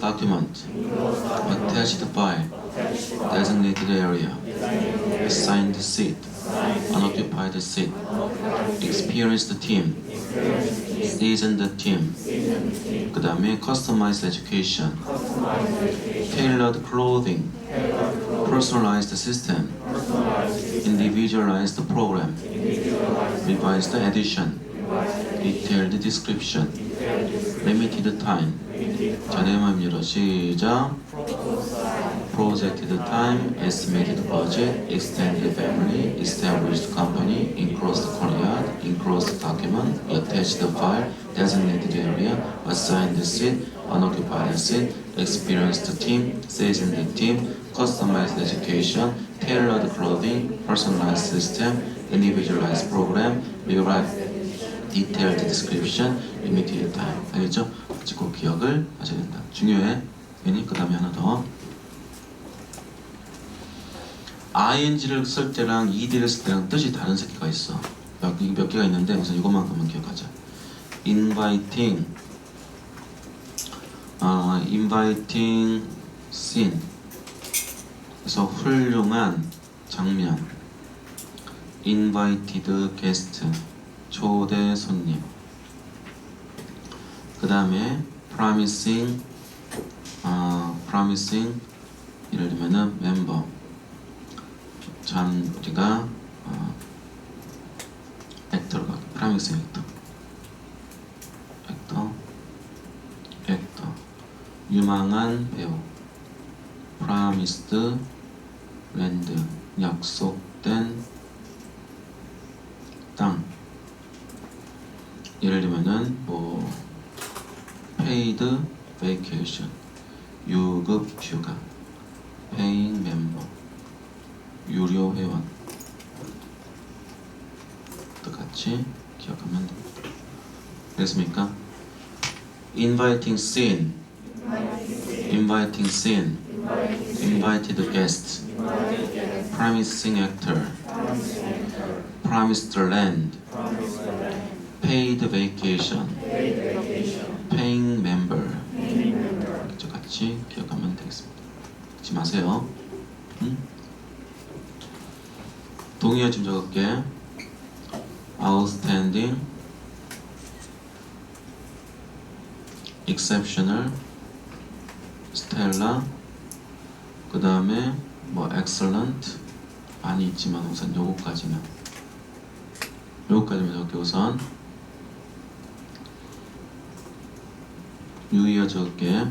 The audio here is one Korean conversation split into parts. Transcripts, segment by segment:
document, attached file, designated area, assigned seat, unoccupied seat, experienced team, seasoned team, 그 다음에 customized education, tailored clothing, personalized system, individualized program, revised edition, detailed description, limited time. 자, 내 마음대로 시작. projected time, estimated budget, extended family, established company, enclosed Korea, enclosed document, attached file, designated area, assigned seat, unoccupied seat, experienced team, seasoned team, customized education, tailored clothing, personalized system, individualized program, revised detailed description, limited time. 알겠죠? 꼭 기억을 하셔야 된다. 중요해. 괜히 그 다음에 하나 더. ing를 쓸 때랑 ed를 쓸 때랑 뜻이 다른 새끼가 있어. 몇, 개- 몇 개가 있는데 우선 이것만큼은 기억하자. inviting, 아, inviting scene. 그래서 훌륭한 장면. invited guest, 초대 손님. 그 다음에 promising, 아, promising, 예를 들면은 멤버. 참 우리가 어, 액터로 가게 프라믹스 액터 액터 액터 유망한 배우 프라미스드 랜드 약속된 땅 예를 들면은 뭐 페이드 베이케이션 유급 휴가 페인 멤버 유료 회원 똑같이 기억하면 됩니다. 됐습니까? Inviting scene, inviting scene, invited guest, promising actor, promised land, paid vacation, paying member. 이렇게 같이 기억하면 되겠습니다. 잊지 마세요. 응? 동의어 좀 적을게. outstanding, exceptional, stellar, 그 다음에 뭐 excellent. 많이 있지만 우선 요거까지만 요거까지만 적게 우선. 유의어 적게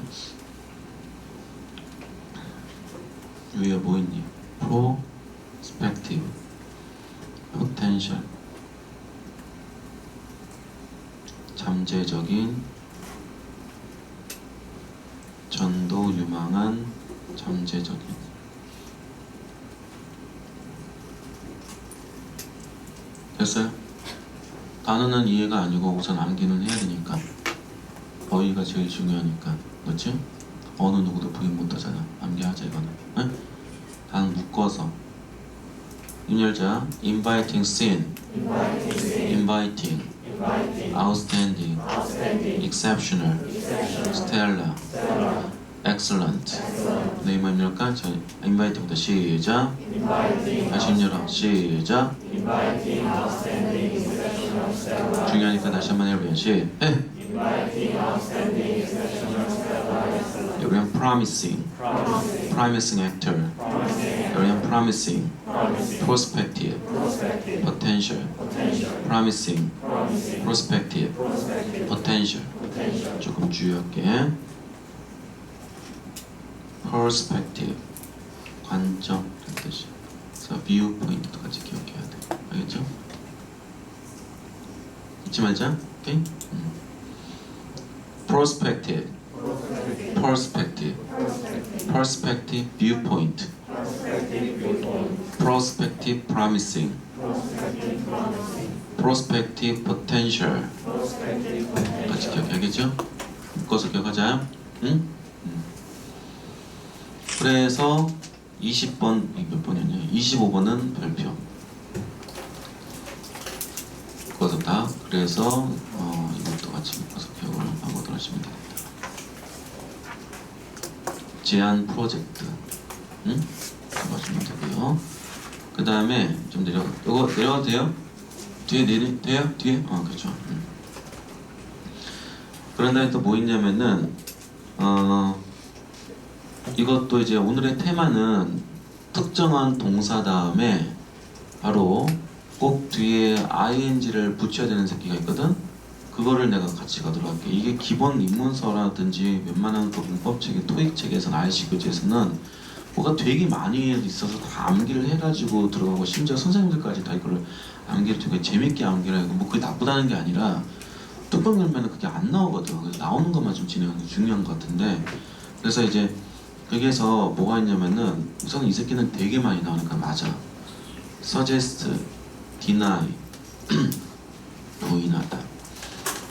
유의어 뭐 있니? prospective potential 잠재적인 전도 유망한 잠재적인 됐어요? 단어는 이해가 아니고 우선 암기는 해야 되니까 어휘가 제일 중요하니까 그렇지? 어느 누구도 부인 못하잖아? 단 묶어서 윤열자 inviting scene inviting outstanding exceptional stellar excellent 네 말일까? 자, inviting부터 시작 다시 열어 시작 중요하니까 다시 한번 해보면 시해 여기는 promising promising actor 여기는 promising prospective potential promising prospective potential 조금 주의할게 perspective 관점 뜻이 그래서 view 같이 기억해야 돼 알겠죠? 잊지 말자 오케이? 음. perspective perspective perspective viewpoint prospective promising prospective potential 같이 기억해야겠죠? 묶어서 기억하자 응? 음. 그래서 20번 이몇 번이었냐 25번은 별표 묶어서 다 그래서 어, 이것도 같이 묶어서 기억을 하고 들어가시면 됩니다 제안 프로젝트. 응? 되고요. 그 다음에 좀 내려. 이거 내려가도 돼요? 뒤에 내리 돼요? 뒤에? 어 그렇죠. 음. 그런 다음에 또 뭐 있냐면은 어 이것도 이제 오늘의 테마는 특정한 동사 다음에 바로 꼭 뒤에 ing를 붙여야 되는 새끼가 있거든. 그거를 내가 같이 가도록 할게. 이게 기본 입문서라든지 웬만한 그 문법책의 토익책에서는 RC교재에서는 뭐가 되게 많이 있어서 다 암기를 해가지고 들어가고 심지어 선생님들까지 다 이걸 암기를 되게 재밌게 암기를 하고 뭐 그게 나쁘다는 게 아니라 뚜껑 열면 그게 안 나오거든. 그래서 나오는 것만 좀 진행하는 게 중요한 것 같은데 그래서 이제 여기에서 뭐가 있냐면은 우선 이 새끼는 되게 많이 나오니까 맞아. suggest, deny, 부인하다.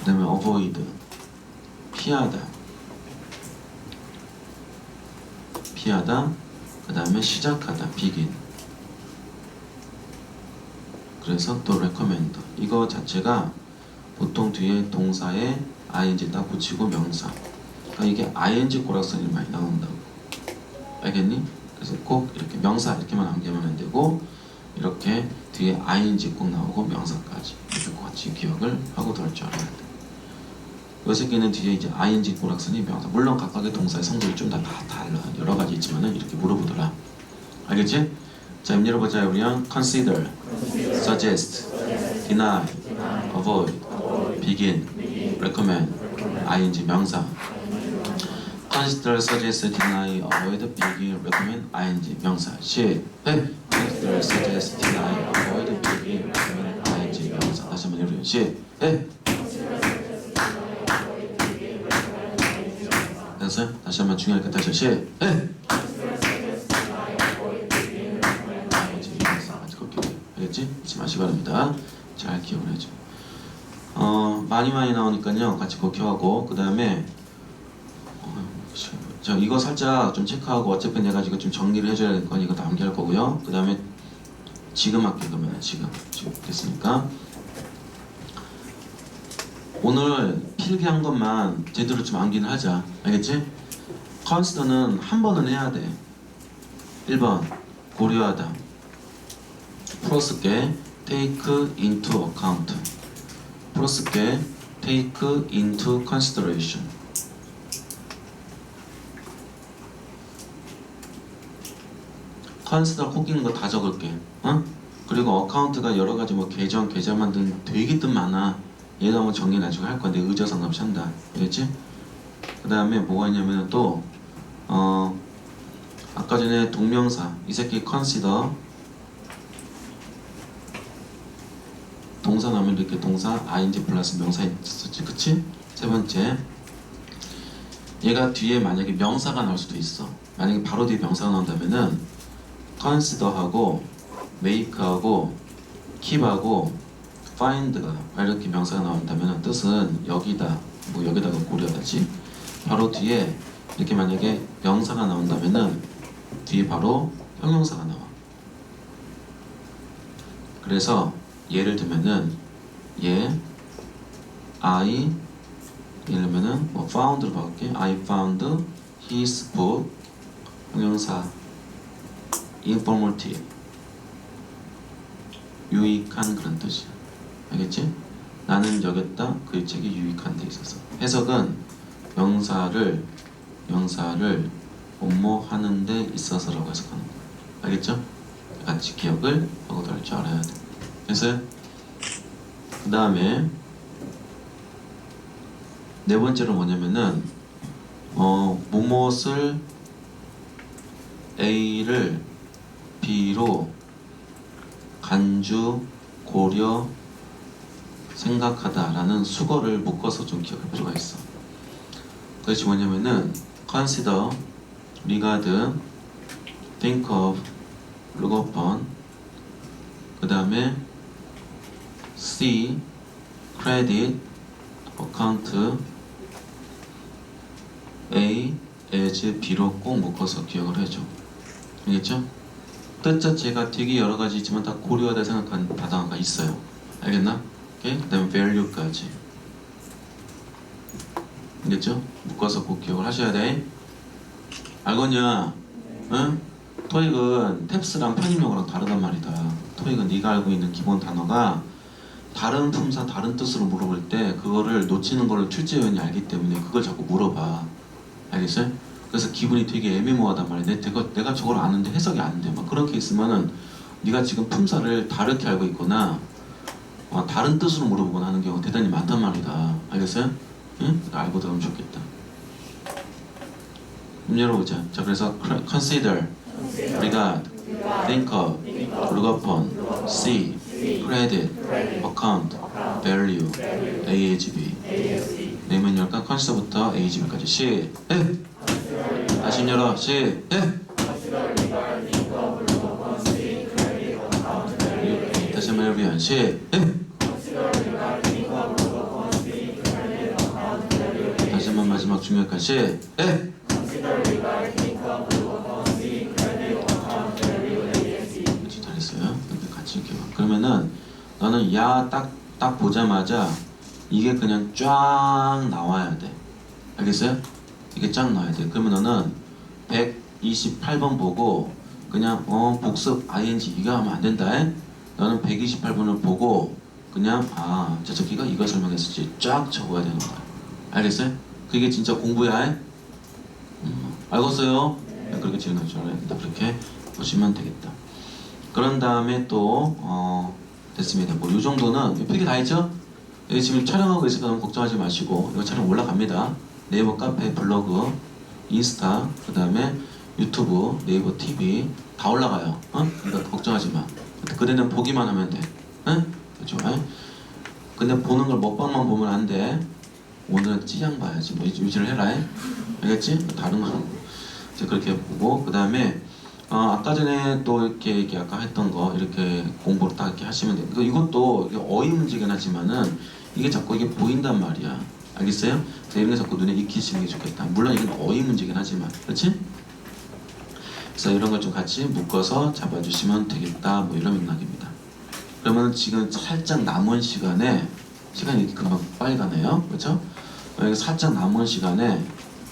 그 다음에 avoid, 피하다. 피하다. 그 다음에 시작하다. begin. 그래서 또 recommend. 이거 자체가 보통 뒤에 동사에 ing 딱 붙이고 명사. 그러니까 이게 ing 고락선이 많이 나온다고. 알겠니? 그래서 꼭 이렇게 명사 이렇게만 암기하면 안 되고 이렇게 뒤에 ing 꼭 나오고 명사까지 이렇게 같이 기억을 하고 들을 줄 알아야 돼. 이 새끼는 뒤에 이제 ing 고락선이 명사. 물론 각각의 동사의 성질이 좀 다 달라. 여러 가지 있지만은 이렇게 물어보더라. 알겠지? 자, 입 열어보자. 우리는 consider, suggest, deny, avoid, begin, recommend, ing 명사. consider, suggest, deny, avoid, begin, recommend, ing 명사. 시. 해. consider, suggest, deny, avoid, begin, recommend, ing 명사. 다시 한번 해보세요. 시. 다시 한번 중요하니까 다시 시. 해. 알겠지? 잊지 마시기 바랍니다. 잘 기억을 해줘. 어 많이 많이 나오니까요. 같이 곡혀하고 그 다음에 자 이거 살짝 좀 체크하고 어차피 내가 지금 좀 정리를 해줘야 될 거니까 다 암기할 거고요. 그 다음에 지금 할게 그러면 지금 지금 됐으니까 오늘 필기한 것만 제대로 좀 암기는 하자. 알겠지? 컨스터는 한 번은 해야 돼. 1번 고려하다. 풀어쓸게 take into account. 풀어쓸게 take into consideration. 컨시더 코끼는 거 다 적을게. 어? 그리고 어카운트가 여러 가지 뭐 계정, 계좌 만든 되게 뜻 많아. 얘도 한번 정리 나중에 할 건데 의자 상담시 한다. 알겠지? 그 다음에 뭐가 있냐면 또 어, 아까 전에 동명사 이 새끼 consider 동사 나오면 이렇게 동사 ing 플러스 명사 있었지 그치? 세 번째 얘가 뒤에 만약에 명사가 나올 수도 있어 만약에 바로 뒤에 명사가 나온다면은 consider하고 make하고 keep하고 find가 이렇게 명사가 나온다면 뜻은 여기다 뭐 여기다가 고려하다지. 바로 뒤에 이렇게 만약에 명사가 나온다면은 뒤에 바로 형용사가 나와. 그래서 예를 들면은 얘 I 예를 들면은 뭐 found를 봐볼게. I found his book. 형용사. informative 유익한 그런 뜻이야 알겠지? 나는 여겼다 그의 책이 유익한 데 있어서 해석은 명사를 명사를 뭐뭐 하는 데 있어서라고 해석하는 거야 알겠죠? 같이 기억을 하고 다룰 줄 알아야 돼 됐어요? 그 다음에 네 번째로 뭐냐면은 어 무엇을 A를 B로 간주 고려 생각하다라는 수거를 묶어서 좀 기억할 필요가 있어. 그것이 뭐냐면은 consider, regard, think of, look upon, 그 다음에 see, credit, account, A, as, B로 꼭 묶어서 기억을 해줘. 알겠죠? 뜻 자체가 되게 여러 가지 있지만 다 고려하다 생각하는 단어가 있어요. 알겠나? 오케이? 그 다음에 value까지. 알겠죠? 묶어서 꼭 기억을 하셔야 돼. 알겠냐? 응? 토익은 탭스랑 편입용어랑 다르단 말이다. 토익은 네가 알고 있는 기본 단어가 다른 품사 다른 뜻으로 물어볼 때 그거를 놓치는 거를 출제위원이 알기 때문에 그걸 자꾸 물어봐. 알겠어요? 그래서 기분이 되게 애매모호하단 말이야. 내, 내가, 내가 저걸 아는데 해석이 안 돼. 막 그렇게 있으면은 네가 지금 품사를 다르게 알고 있거나 어, 다른 뜻으로 물어보거나 하는 경우가 대단히 많단 말이다. 알겠어요? 응? 알고 들으면 좋겠다. 문 열어보자. 자, 그래서 consider, regard, think of, look upon, see, credit, account, value, AHB. 네면 열까? consider부터 AHB까지. 시, 에! 다시 열어. 시, 에! 다시 한번 해보면 시, 에! 한번 마지막 중요한 시, 에! 그렇지 잘했어요. 같이 이렇게 봐. 그러면은 너는 야 딱 딱 보자마자 이게 그냥 쫙 나와야 돼. 알겠어요? 이게 쫙 나와야 돼. 그러면 너는 128번 보고 그냥 어 복습 ing 이거 하면 안 된다. 에? 너는 128번을 보고 그냥 아 저저기가 이거 설명했었지 쫙 적어야 되는 거야. 알겠어요? 그게 진짜 공부야. 에? 음, 알겠어요? 네, 그렇게 진행할 줄 알아야. 그렇게 보시면 되겠다. 그런 다음에 또 어, 됐습니다. 뭐 이 정도는 필기 다 했죠? 여기 지금 촬영하고 있으니까 너무 걱정하지 마시고 이거 촬영 올라갑니다. 네이버 카페, 블로그, 인스타, 그 다음에 유튜브, 네이버 TV 다 올라가요. 어? 그러니까 걱정하지 마. 그대는 보기만 하면 돼. 응? 그렇죠? 에? 근데 보는 걸 먹방만 보면 안 돼. 오늘은 찌양 봐야지. 뭐 유지를 해라. 해. 알겠지? 다른 거. 이제 그렇게 보고 그 다음에 어, 아까 전에 또 이렇게, 이렇게 아까 했던 거 이렇게 공부를 딱 이렇게 하시면 돼요. 그 이것도 이게 어휘 문제긴 하지만은 이게 자꾸 이게 보인단 말이야. 알겠어요? 이런 게 자꾸 눈에 익히시는 게 좋겠다. 물론 이건 어휘 문제긴 하지만, 그렇지? 그래서 이런 걸 좀 같이 묶어서 잡아주시면 되겠다. 뭐 이런 맥락입니다. 그러면 지금 살짝 남은 시간에 시간이 금방 빨리 가네요. 그렇죠? 살짝 남은 시간에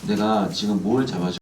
내가 지금 뭘 잡아줄